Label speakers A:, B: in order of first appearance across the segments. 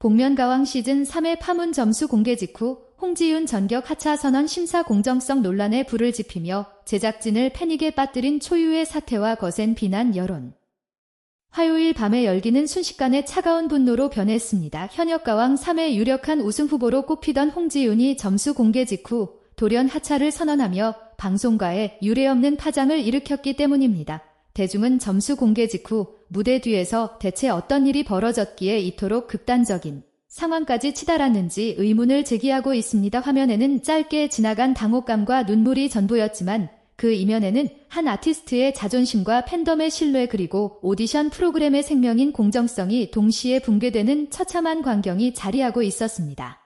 A: 복면가왕 시즌 3회 파문 점수 공개 직후 홍지윤 전격 하차 선언 심사 공정성 논란에 불을 지피며 제작진을 패닉에 빠뜨린 초유의 사태와 거센 비난 여론. 화요일 밤에 열기는 순식간에 차가운 분노로 변했습니다. 현역가왕 3회 유력한 우승 후보로 꼽히던 홍지윤이 점수 공개 직후 돌연 하차를 선언하며 방송가에 유례없는 파장을 일으켰기 때문입니다. 대중은 점수 공개 직후 무대 뒤에서 대체 어떤 일이 벌어졌기에 이토록 극단적인 상황까지 치달았는지 의문을 제기하고 있습니다. 화면에는 짧게 지나간 당혹감과 눈물이 전부였지만 그 이면에는 한 아티스트의 자존심과 팬덤의 신뢰 그리고 오디션 프로그램의 생명인 공정성이 동시에 붕괴되는 처참한 광경이 자리하고 있었습니다.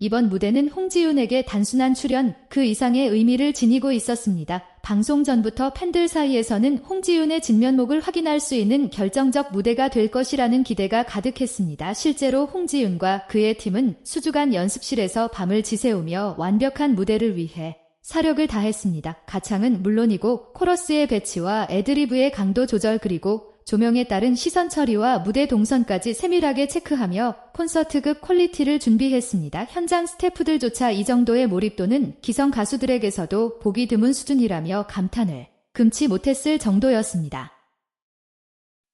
A: 이번 무대는 홍지윤에게 단순한 출연 그 이상의 의미를 지니고 있었습니다. 방송 전부터 팬들 사이에서는 홍지윤의 진면목을 확인할 수 있는 결정적 무대가 될 것이라는 기대가 가득했습니다. 실제로 홍지윤과 그의 팀은 수주간 연습실에서 밤을 지새우며 완벽한 무대를 위해 사력을 다했습니다. 가창은 물론이고 코러스의 배치와 애드리브의 강도 조절 그리고 조명에 따른 시선 처리와 무대 동선까지 세밀하게 체크하며 콘서트급 퀄리티를 준비했습니다. 현장 스태프들조차 이 정도의 몰입도는 기성 가수들에게서도 보기 드문 수준이라며 감탄을 금치 못했을 정도였습니다.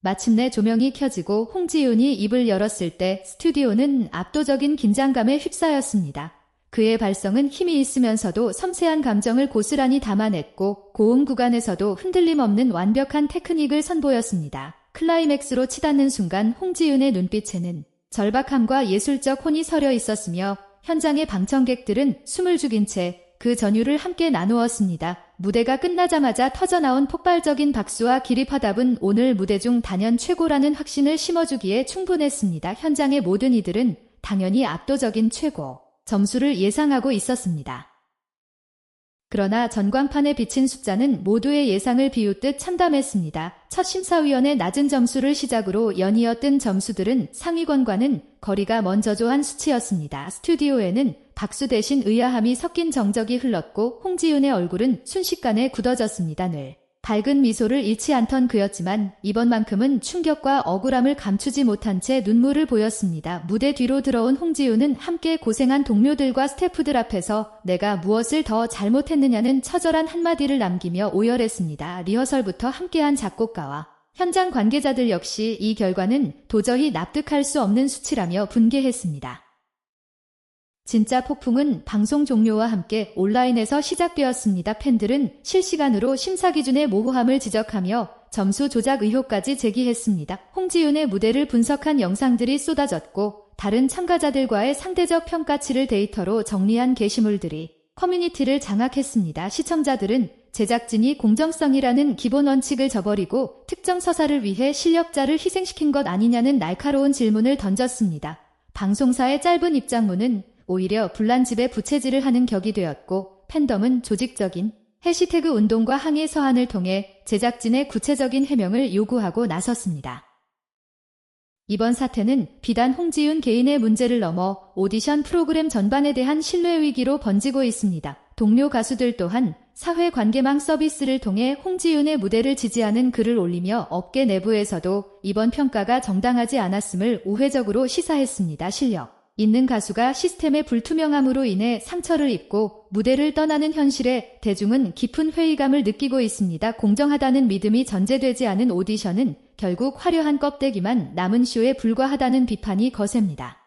A: 마침내 조명이 켜지고 홍지윤이 입을 열었을 때 스튜디오는 압도적인 긴장감에 휩싸였습니다. 그의 발성은 힘이 있으면서도 섬세한 감정을 고스란히 담아냈고 고음 구간에서도 흔들림 없는 완벽한 테크닉을 선보였습니다. 클라이맥스로 치닫는 순간 홍지윤의 눈빛에는 절박함과 예술적 혼이 서려 있었으며 현장의 방청객들은 숨을 죽인 채 그 전율을 함께 나누었습니다. 무대가 끝나자마자 터져나온 폭발적인 박수와 기립화답은 오늘 무대 중 단연 최고라는 확신을 심어주기에 충분했습니다. 현장의 모든 이들은 당연히 압도적인 최고. 점수를 예상하고 있었습니다. 그러나 전광판에 비친 숫자는 모두의 예상을 비웃듯 참담했습니다. 첫 심사위원의 낮은 점수를 시작으로 연이어 뜬 점수들은 상위권과는 거리가 먼저 조한 수치였습니다. 스튜디오에는 박수 대신 의아함이 섞인 정적이 흘렀고 홍지윤의 얼굴은 순식간에 굳어졌습니다. 늘 밝은 미소를 잃지 않던 그였지만 이번만큼은 충격과 억울함을 감추지 못한 채 눈물을 보였습니다. 무대 뒤로 들어온 홍지우는 함께 고생한 동료들과 스태프들 앞에서 내가 무엇을 더 잘못했느냐는 처절한 한마디를 남기며 오열했습니다. 리허설부터 함께한 작곡가와 현장 관계자들 역시 이 결과는 도저히 납득할 수 없는 수치라며 분개했습니다. 진짜 폭풍은 방송 종료와 함께 온라인에서 시작되었습니다. 팬들은 실시간으로 심사 기준의 모호함을 지적하며 점수 조작 의혹까지 제기했습니다. 홍지윤의 무대를 분석한 영상들이 쏟아졌고 다른 참가자들과의 상대적 평가치를 데이터로 정리한 게시물들이 커뮤니티를 장악했습니다. 시청자들은 제작진이 공정성이라는 기본 원칙을 저버리고 특정 서사를 위해 실력자를 희생시킨 것 아니냐는 날카로운 질문을 던졌습니다. 방송사의 짧은 입장문은 오히려 불난집에 부채질을 하는 격이 되었고 팬덤은 조직적인 해시태그 운동과 항의 서한을 통해 제작진의 구체적인 해명을 요구하고 나섰습니다. 이번 사태는 비단 홍지윤 개인의 문제를 넘어 오디션 프로그램 전반에 대한 신뢰 위기로 번지고 있습니다. 동료 가수들 또한 사회관계망 서비스를 통해 홍지윤의 무대를 지지하는 글을 올리며 업계 내부에서도 이번 평가가 정당하지 않았음을 우회적으로 시사했습니다. 실력 있는 가수가 시스템의 불투명함으로 인해 상처를 입고 무대를 떠나는 현실에 대중은 깊은 회의감을 느끼고 있습니다. 공정하다는 믿음이 전제되지 않은 오디션은 결국 화려한 껍데기만 남은 쇼에 불과하다는 비판이 거셉니다.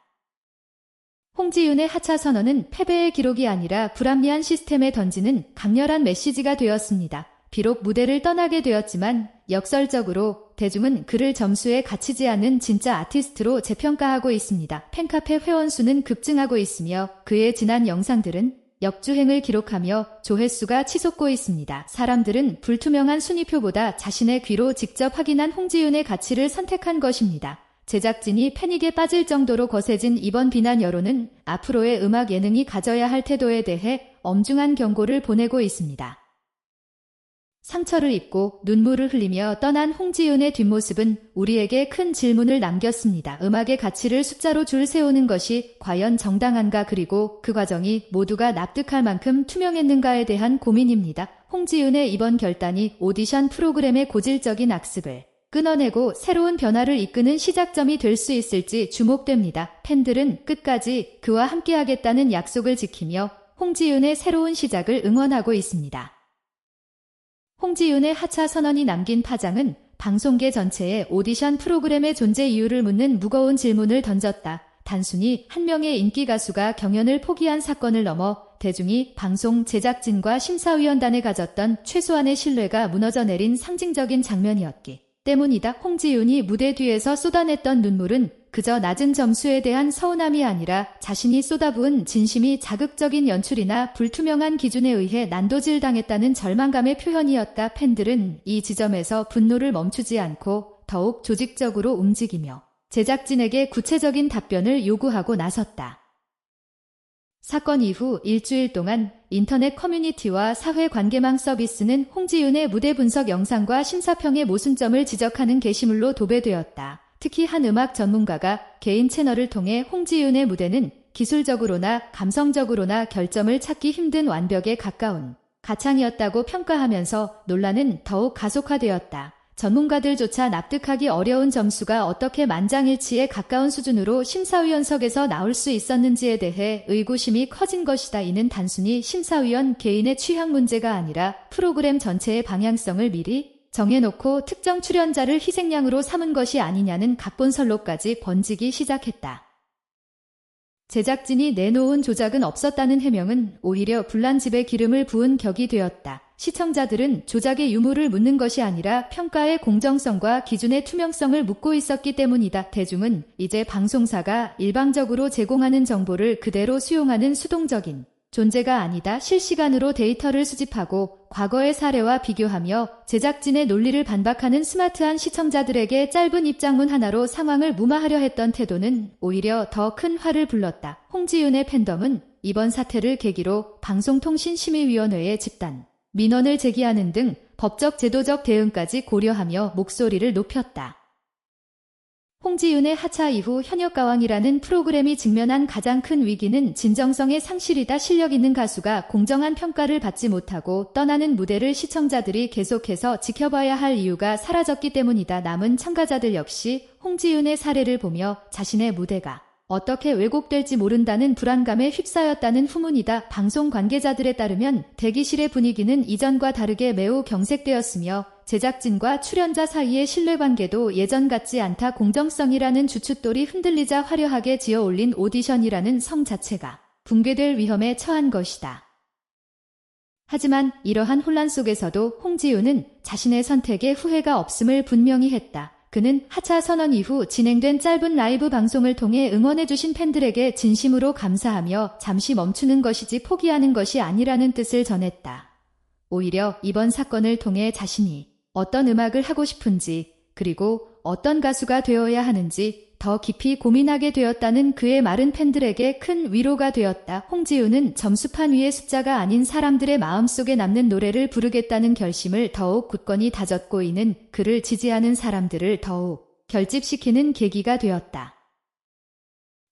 A: 홍지윤의 하차 선언은 패배의 기록이 아니라 불합리한 시스템에 던지는 강렬한 메시지가 되었습니다. 비록 무대를 떠나게 되었지만 역설적으로 대중은 그를 점수에 갇히지 않은 진짜 아티스트로 재평가하고 있습니다. 팬카페 회원 수는 급증하고 있으며 그의 지난 영상들은 역주행을 기록하며 조회수가 치솟고 있습니다. 사람들은 불투명한 순위표보다 자신의 귀로 직접 확인한 홍지윤의 가치를 선택한 것입니다. 제작진이 패닉에 빠질 정도로 거세진 이번 비난 여론은 앞으로의 음악 예능이 가져야 할 태도에 대해 엄중한 경고를 보내고 있습니다. 상처를 입고 눈물을 흘리며 떠난 홍지윤의 뒷모습은 우리에게 큰 질문을 남겼습니다. 음악의 가치를 숫자로 줄 세우는 것이 과연 정당한가 그리고 그 과정이 모두가 납득할 만큼 투명했는가에 대한 고민입니다. 홍지윤의 이번 결단이 오디션 프로그램의 고질적인 악습을 끊어내고 새로운 변화를 이끄는 시작점이 될 수 있을지 주목됩니다. 팬들은 끝까지 그와 함께하겠다는 약속을 지키며 홍지윤의 새로운 시작을 응원하고 있습니다. 홍지윤의 하차 선언이 남긴 파장은 방송계 전체에 오디션 프로그램의 존재 이유를 묻는 무거운 질문을 던졌다. 단순히 한 명의 인기 가수가 경연을 포기한 사건을 넘어 대중이 방송 제작진과 심사위원단에 가졌던 최소한의 신뢰가 무너져 내린 상징적인 장면이었기 때문이다. 홍지윤이 무대 뒤에서 쏟아냈던 눈물은 그저 낮은 점수에 대한 서운함이 아니라 자신이 쏟아부은 진심이 자극적인 연출이나 불투명한 기준에 의해 난도질 당했다는 절망감의 표현이었다. 팬들은 이 지점에서 분노를 멈추지 않고 더욱 조직적으로 움직이며 제작진에게 구체적인 답변을 요구하고 나섰다. 사건 이후 일주일 동안 인터넷 커뮤니티와 사회관계망 서비스는 홍지윤의 무대 분석 영상과 심사평의 모순점을 지적하는 게시물로 도배되었다. 특히 한 음악 전문가가 개인 채널을 통해 홍지윤의 무대는 기술적으로나 감성적으로나 결점을 찾기 힘든 완벽에 가까운 가창이었다고 평가하면서 논란은 더욱 가속화되었다. 전문가들조차 납득하기 어려운 점수가 어떻게 만장일치에 가까운 수준으로 심사위원석에서 나올 수 있었는지에 대해 의구심이 커진 것이다. 이는 단순히 심사위원 개인의 취향 문제가 아니라 프로그램 전체의 방향성을 미리 정해놓고 특정 출연자를 희생양으로 삼은 것이 아니냐는 각본설로까지 번지기 시작했다. 제작진이 내놓은 조작은 없었다는 해명은 오히려 불난 집에 기름을 부은 격이 되었다. 시청자들은 조작의 유무를 묻는 것이 아니라 평가의 공정성과 기준의 투명성을 묻고 있었기 때문이다. 대중은 이제 방송사가 일방적으로 제공하는 정보를 그대로 수용하는 수동적인 존재가 아니다. 실시간으로 데이터를 수집하고 과거의 사례와 비교하며 제작진의 논리를 반박하는 스마트한 시청자들에게 짧은 입장문 하나로 상황을 무마하려 했던 태도는 오히려 더 큰 화를 불렀다. 홍지윤의 팬덤은 이번 사태를 계기로 방송통신심의위원회에 집단 민원을 제기하는 등 법적 제도적 대응까지 고려하며 목소리를 높였다. 홍지윤의 하차 이후 현역가왕이라는 프로그램이 직면한 가장 큰 위기는 진정성의 상실이다. 실력 있는 가수가 공정한 평가를 받지 못하고 떠나는 무대를 시청자들이 계속해서 지켜봐야 할 이유가 사라졌기 때문이다. 남은 참가자들 역시 홍지윤의 사례를 보며 자신의 무대가 어떻게 왜곡될지 모른다는 불안감에 휩싸였다는 후문이다. 방송 관계자들에 따르면 대기실의 분위기는 이전과 다르게 매우 경색되었으며 제작진과 출연자 사이의 신뢰관계도 예전 같지 않다. 공정성이라는 주춧돌이 흔들리자 화려하게 지어 올린 오디션이라는 성 자체가 붕괴될 위험에 처한 것이다. 하지만 이러한 혼란 속에서도 홍지우는 자신의 선택에 후회가 없음을 분명히 했다. 그는 하차 선언 이후 진행된 짧은 라이브 방송을 통해 응원해주신 팬들에게 진심으로 감사하며 잠시 멈추는 것이지 포기하는 것이 아니라는 뜻을 전했다. 오히려 이번 사건을 통해 자신이 어떤 음악을 하고 싶은지 그리고 어떤 가수가 되어야 하는지 더 깊이 고민하게 되었다는 그의 말은 팬들에게 큰 위로가 되었다. 홍지우는 점수판 위의 숫자가 아닌 사람들의 마음속에 남는 노래를 부르겠다는 결심을 더욱 굳건히 다졌고 이는 그를 지지하는 사람들을 더욱 결집시키는 계기가 되었다.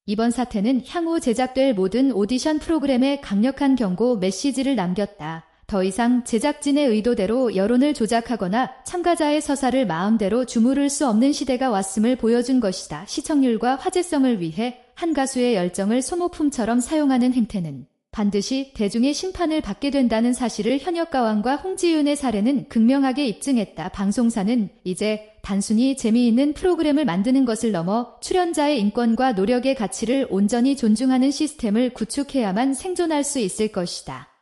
A: 이번 사태는 향후 제작될 모든 오디션 프로그램에 강력한 경고 메시지를 남겼다. 더 이상 제작진의 의도대로 여론을 조작하거나 참가자의 서사를 마음대로 주무를 수 없는 시대가 왔음을 보여준 것이다. 시청률과 화제성을 위해 한 가수의 열정을 소모품처럼 사용하는 행태는 반드시 대중의 심판을 받게 된다는 사실을 현역 가왕과 홍지윤의 사례는 극명하게 입증했다. 방송사는 이제 단순히 재미있는 프로그램을 만드는 것을 넘어 출연자의 인권과 노력의 가치를 온전히 존중하는 시스템을 구축해야만 생존할 수 있을 것이다.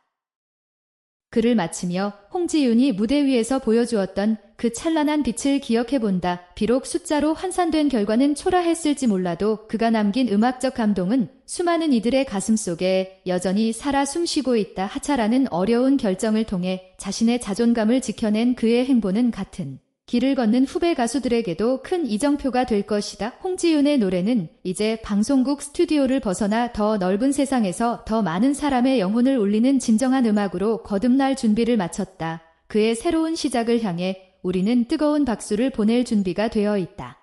A: 글을 마치며 홍지윤이 무대 위에서 보여주었던 그 찬란한 빛을 기억해본다. 비록 숫자로 환산된 결과는 초라했을지 몰라도 그가 남긴 음악적 감동은 수많은 이들의 가슴 속에 여전히 살아 숨쉬고 있다. 하차라는 어려운 결정을 통해 자신의 자존감을 지켜낸 그의 행보는 같은 길을 걷는 후배 가수들에게도 큰 이정표가 될 것이다. 홍지윤의 노래는 이제 방송국 스튜디오를 벗어나 더 넓은 세상에서 더 많은 사람의 영혼을 울리는 진정한 음악으로 거듭날 준비를 마쳤다. 그의 새로운 시작을 향해 우리는 뜨거운 박수를 보낼 준비가 되어 있다.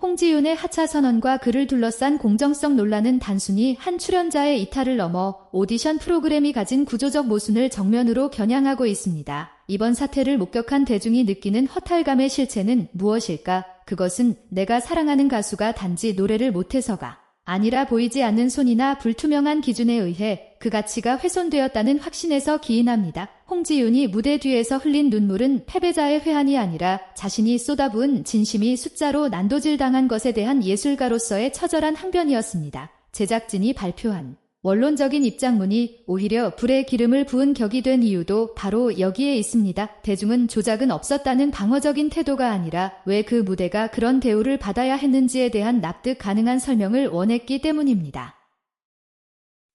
A: 홍지윤의 하차 선언과 그를 둘러싼 공정성 논란은 단순히 한 출연자의 이탈을 넘어 오디션 프로그램이 가진 구조적 모순을 정면으로 겨냥하고 있습니다. 이번 사태를 목격한 대중이 느끼는 허탈감의 실체는 무엇일까? 그것은 내가 사랑하는 가수가 단지 노래를 못해서가 아니라 보이지 않는 손이나 불투명한 기준에 의해 그 가치가 훼손되었다는 확신에서 기인합니다. 홍지윤이 무대 뒤에서 흘린 눈물은 패배자의 회한이 아니라 자신이 쏟아부은 진심이 숫자로 난도질당한 것에 대한 예술가로서의 처절한 항변이었습니다. 제작진이 발표한 원론적인 입장문이 오히려 불에 기름을 부은 격이 된 이유도 바로 여기에 있습니다. 대중은 조작은 없었다는 방어적인 태도가 아니라 왜 그 무대가 그런 대우를 받아야 했는지에 대한 납득 가능한 설명을 원했기 때문입니다.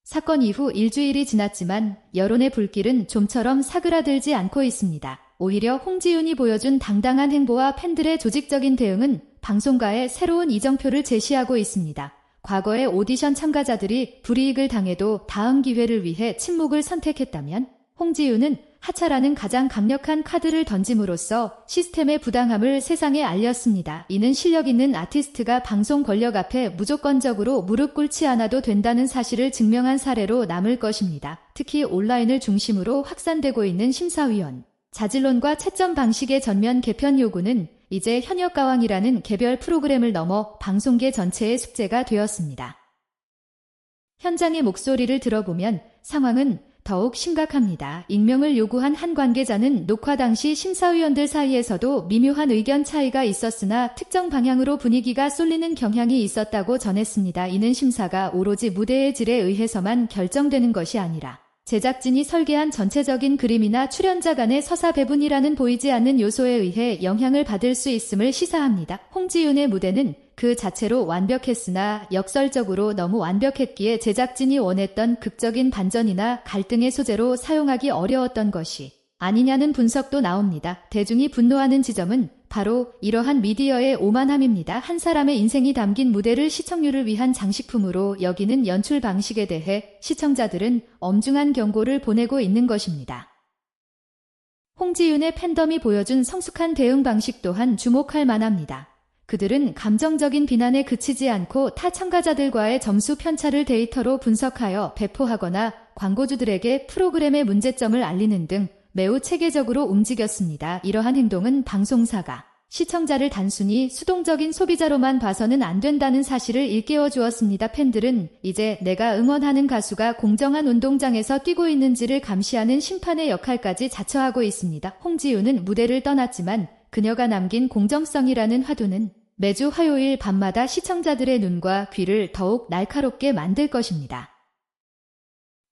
A: 사건 이후 일주일이 지났지만 여론의 불길은 좀처럼 사그라들지 않고 있습니다. 오히려 홍지윤이 보여준 당당한 행보와 팬들의 조직적인 대응은 방송가에 새로운 이정표를 제시하고 있습니다. 과거의 오디션 참가자들이 불이익을 당해도 다음 기회를 위해 침묵을 선택했다면 홍지윤은 하차라는 가장 강력한 카드를 던짐으로써 시스템의 부당함을 세상에 알렸습니다. 이는 실력 있는 아티스트가 방송 권력 앞에 무조건적으로 무릎 꿇지 않아도 된다는 사실을 증명한 사례로 남을 것입니다. 특히 온라인을 중심으로 확산되고 있는 심사위원, 자질론과 채점 방식의 전면 개편 요구는 이제 현역가왕이라는 개별 프로그램을 넘어 방송계 전체의 숙제가 되었습니다. 현장의 목소리를 들어보면 상황은 더욱 심각합니다. 익명을 요구한 한 관계자는 녹화 당시 심사위원들 사이에서도 미묘한 의견 차이가 있었으나 특정 방향으로 분위기가 쏠리는 경향이 있었다고 전했습니다. 이는 심사가 오로지 무대의 질에 의해서만 결정되는 것이 아니라 제작진이 설계한 전체적인 그림이나 출연자 간의 서사 배분이라는 보이지 않는 요소에 의해 영향을 받을 수 있음을 시사합니다. 홍지윤의 무대는 그 자체로 완벽했으나 역설적으로 너무 완벽했기에 제작진이 원했던 극적인 반전이나 갈등의 소재로 사용하기 어려웠던 것이 아니냐는 분석도 나옵니다. 대중이 분노하는 지점은 바로 이러한 미디어의 오만함입니다. 한 사람의 인생이 담긴 무대를 시청률을 위한 장식품으로 여기는 연출 방식에 대해 시청자들은 엄중한 경고를 보내고 있는 것입니다. 홍지윤의 팬덤이 보여준 성숙한 대응 방식 또한 주목할 만합니다. 그들은 감정적인 비난에 그치지 않고 타 참가자들과의 점수 편차를 데이터로 분석하여 배포하거나 광고주들에게 프로그램의 문제점을 알리는 등 매우 체계적으로 움직였습니다. 이러한 행동은 방송사가 시청자를 단순히 수동적인 소비자로만 봐서는 안 된다는 사실을 일깨워 주었습니다. 팬들은 이제 내가 응원하는 가수가 공정한 운동장에서 뛰고 있는지를 감시하는 심판의 역할까지 자처하고 있습니다. 홍지윤은 무대를 떠났지만 그녀가 남긴 공정성이라는 화두는 매주 화요일 밤마다 시청자들의 눈과 귀를 더욱 날카롭게 만들 것입니다.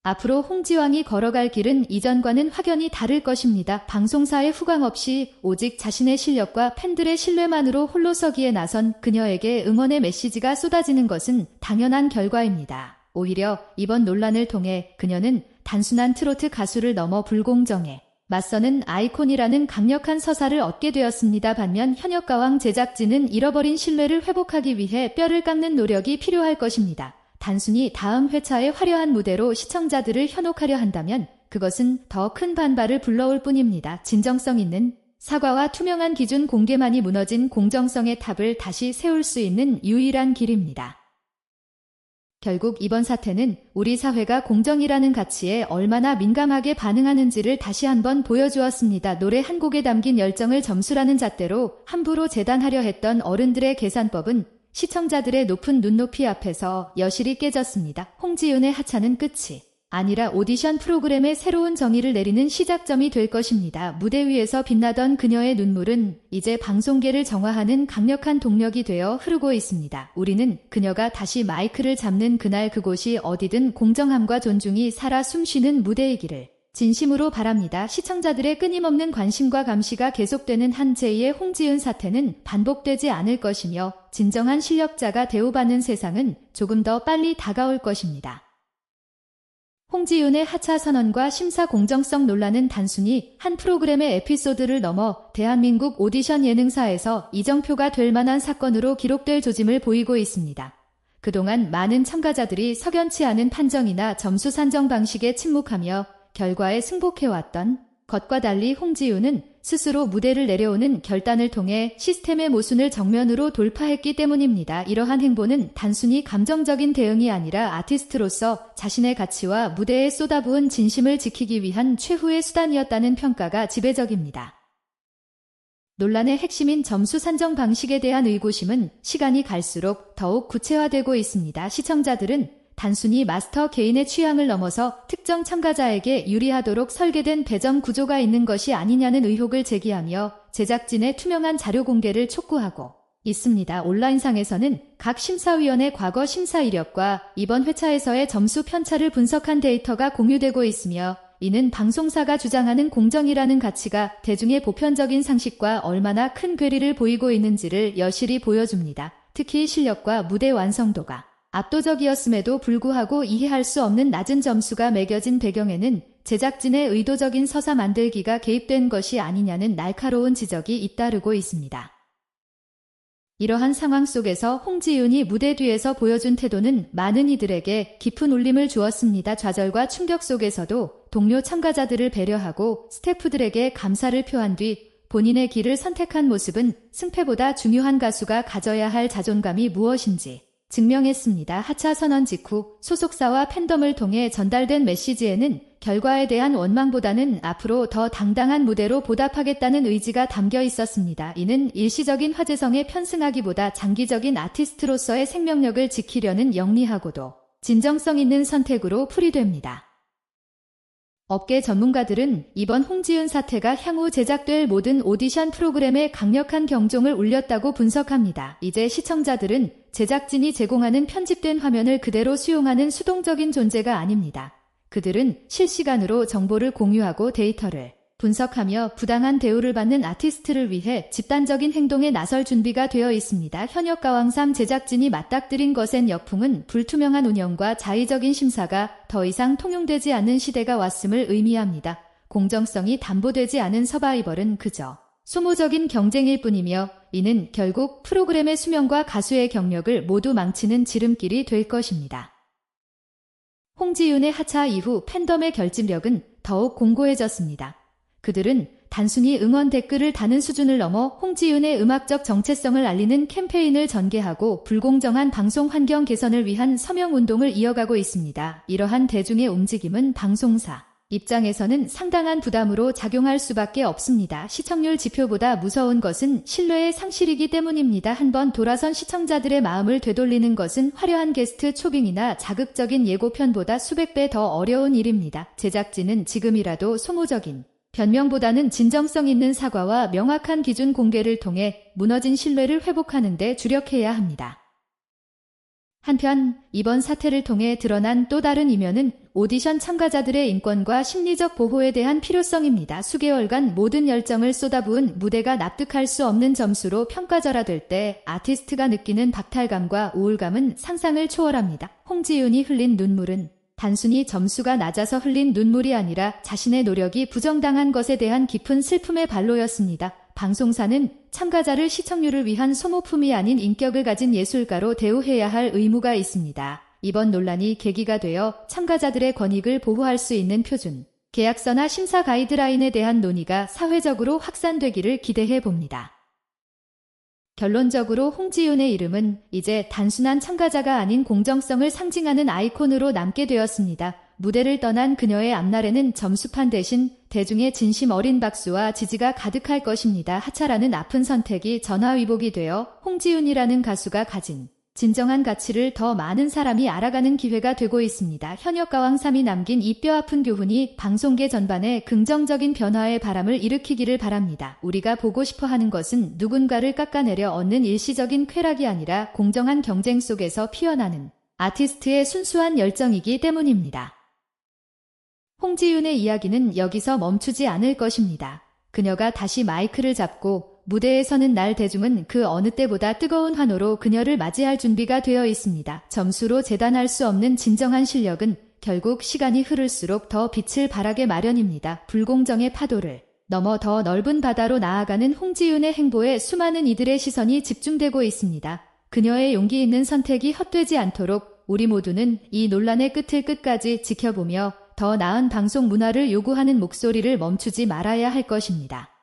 A: 앞으로 홍지왕이 걸어갈 길은 이전과는 확연히 다를 것입니다. 방송사의 후광 없이 오직 자신의 실력과 팬들의 신뢰만으로 홀로 서기에 나선 그녀에게 응원의 메시지가 쏟아지는 것은 당연한 결과입니다. 오히려 이번 논란을 통해 그녀는 단순한 트로트 가수를 넘어 불공정에 맞서는 아이콘이라는 강력한 서사를 얻게 되었습니다. 반면 현역 가왕 제작진은 잃어버린 신뢰를 회복하기 위해 뼈를 깎는 노력이 필요할 것입니다. 단순히 다음 회차의 화려한 무대로 시청자들을 현혹하려 한다면 그것은 더 큰 반발을 불러올 뿐입니다. 진정성 있는 사과와 투명한 기준 공개만이 무너진 공정성의 탑을 다시 세울 수 있는 유일한 길입니다. 결국 이번 사태는 우리 사회가 공정이라는 가치에 얼마나 민감하게 반응하는지를 다시 한번 보여주었습니다. 노래 한 곡에 담긴 열정을 점수라는 잣대로 함부로 재단하려 했던 어른들의 계산법은 시청자들의 높은 눈높이 앞에서 여실히 깨졌습니다. 홍지윤의 하차는 끝이 아니라 오디션 프로그램의 새로운 정의를 내리는 시작점이 될 것입니다. 무대 위에서 빛나던 그녀의 눈물은 이제 방송계를 정화하는 강력한 동력이 되어 흐르고 있습니다. 우리는 그녀가 다시 마이크를 잡는 그날 그곳이 어디든 공정함과 존중이 살아 숨쉬는 무대이기를 진심으로 바랍니다. 시청자들의 끊임없는 관심과 감시가 계속되는 한 제2의 홍지은 사태는 반복되지 않을 것이며 진정한 실력자가 대우받는 세상은 조금 더 빨리 다가올 것입니다. 홍지윤의 하차 선언과 심사 공정성 논란은 단순히 한 프로그램의 에피소드를 넘어 대한민국 오디션 예능사에서 이정표가 될 만한 사건으로 기록될 조짐을 보이고 있습니다. 그동안 많은 참가자들이 석연치 않은 판정이나 점수 산정 방식에 침묵하며 결과에 승복해왔던 것과 달리 홍지윤은 스스로 무대를 내려오는 결단을 통해 시스템의 모순을 정면으로 돌파했기 때문입니다. 이러한 행보는 단순히 감정적인 대응이 아니라 아티스트로서 자신의 가치와 무대에 쏟아부은 진심을 지키기 위한 최후의 수단이었다는 평가가 지배적입니다. 논란의 핵심인 점수 산정 방식에 대한 의구심은 시간이 갈수록 더욱 구체화되고 있습니다. 시청자들은 단순히 마스터 개인의 취향을 넘어서 특정 참가자에게 유리하도록 설계된 배점 구조가 있는 것이 아니냐는 의혹을 제기하며 제작진의 투명한 자료 공개를 촉구하고 있습니다. 온라인상에서는 각 심사위원의 과거 심사 이력과 이번 회차에서의 점수 편차를 분석한 데이터가 공유되고 있으며 이는 방송사가 주장하는 공정이라는 가치가 대중의 보편적인 상식과 얼마나 큰 괴리를 보이고 있는지를 여실히 보여줍니다. 특히 실력과 무대 완성도가 압도적이었음에도 불구하고 이해할 수 없는 낮은 점수가 매겨진 배경에는 제작진의 의도적인 서사 만들기가 개입된 것이 아니냐는 날카로운 지적이 잇따르고 있습니다. 이러한 상황 속에서 홍지윤이 무대 뒤에서 보여준 태도는 많은 이들에게 깊은 울림을 주었습니다. 좌절과 충격 속에서도 동료 참가자들을 배려하고 스태프들에게 감사를 표한 뒤 본인의 길을 선택한 모습은 승패보다 중요한 가수가 가져야 할 자존감이 무엇인지 증명했습니다. 하차 선언 직후 소속사와 팬덤을 통해 전달된 메시지에는 결과에 대한 원망보다는 앞으로 더 당당한 무대로 보답하겠다는 의지가 담겨 있었습니다. 이는 일시적인 화제성에 편승하기보다 장기적인 아티스트로서의 생명력을 지키려는 영리하고도 진정성 있는 선택으로 풀이됩니다. 업계 전문가들은 이번 홍지윤 사태가 향후 제작될 모든 오디션 프로그램에 강력한 경종을 울렸다고 분석합니다. 이제 시청자들은 제작진이 제공하는 편집된 화면을 그대로 수용하는 수동적인 존재가 아닙니다. 그들은 실시간으로 정보를 공유하고 데이터를 분석하며 부당한 대우를 받는 아티스트를 위해 집단적인 행동에 나설 준비가 되어 있습니다. 현역 가왕삼 제작진이 맞닥뜨린 것엔 역풍은 불투명한 운영과 자의적인 심사가 더 이상 통용되지 않는 시대가 왔음을 의미합니다. 공정성이 담보되지 않은 서바이벌은 그저 소모적인 경쟁일 뿐이며 이는 결국 프로그램의 수명과 가수의 경력을 모두 망치는 지름길이 될 것입니다. 홍지윤의 하차 이후 팬덤의 결집력은 더욱 공고해졌습니다. 그들은 단순히 응원 댓글을 다는 수준을 넘어 홍지윤의 음악적 정체성을 알리는 캠페인을 전개하고 불공정한 방송 환경 개선을 위한 서명 운동을 이어가고 있습니다. 이러한 대중의 움직임은 방송사 입장에서는 상당한 부담으로 작용할 수밖에 없습니다. 시청률 지표보다 무서운 것은 신뢰의 상실이기 때문입니다. 한번 돌아선 시청자들의 마음을 되돌리는 것은 화려한 게스트 초빙이나 자극적인 예고편보다 수백 배 더 어려운 일입니다. 제작진은 지금이라도 소모적인 변명보다는 진정성 있는 사과와 명확한 기준 공개를 통해 무너진 신뢰를 회복하는 데 주력해야 합니다. 한편 이번 사태를 통해 드러난 또 다른 이면은 오디션 참가자들의 인권과 심리적 보호에 대한 필요성입니다. 수개월간 모든 열정을 쏟아부은 무대가 납득할 수 없는 점수로 평가절하될 때 아티스트가 느끼는 박탈감과 우울감은 상상을 초월합니다. 홍지윤이 흘린 눈물은 단순히 점수가 낮아서 흘린 눈물이 아니라 자신의 노력이 부정당한 것에 대한 깊은 슬픔의 발로였습니다. 방송사는 참가자를 시청률을 위한 소모품이 아닌 인격을 가진 예술가로 대우해야 할 의무가 있습니다. 이번 논란이 계기가 되어 참가자들의 권익을 보호할 수 있는 표준, 계약서나 심사 가이드라인에 대한 논의가 사회적으로 확산되기를 기대해 봅니다. 결론적으로 홍지윤의 이름은 이제 단순한 참가자가 아닌 공정성을 상징하는 아이콘으로 남게 되었습니다. 무대를 떠난 그녀의 앞날에는 점수판 대신 대중의 진심 어린 박수와 지지가 가득할 것입니다. 하차라는 아픈 선택이 전화위복이 되어 홍지윤이라는 가수가 가진 진정한 가치를 더 많은 사람이 알아가는 기회가 되고 있습니다. 현역 가왕삼이 남긴 이 뼈아픈 교훈이 방송계 전반에 긍정적인 변화의 바람을 일으키기를 바랍니다. 우리가 보고 싶어 하는 것은 누군가를 깎아내려 얻는 일시적인 쾌락이 아니라 공정한 경쟁 속에서 피어나는 아티스트의 순수한 열정이기 때문입니다. 홍지윤의 이야기는 여기서 멈추지 않을 것입니다. 그녀가 다시 마이크를 잡고 무대에 서는 날 대중은 그 어느 때보다 뜨거운 환호로 그녀를 맞이할 준비가 되어 있습니다. 점수로 재단할 수 없는 진정한 실력은 결국 시간이 흐를수록 더 빛을 발하게 마련입니다. 불공정의 파도를 넘어 더 넓은 바다로 나아가는 홍지윤의 행보에 수많은 이들의 시선이 집중되고 있습니다. 그녀의 용기 있는 선택이 헛되지 않도록 우리 모두는 이 논란의 끝을 끝까지 지켜보며 더 나은 방송 문화를 요구하는 목소리를 멈추지 말아야 할 것입니다.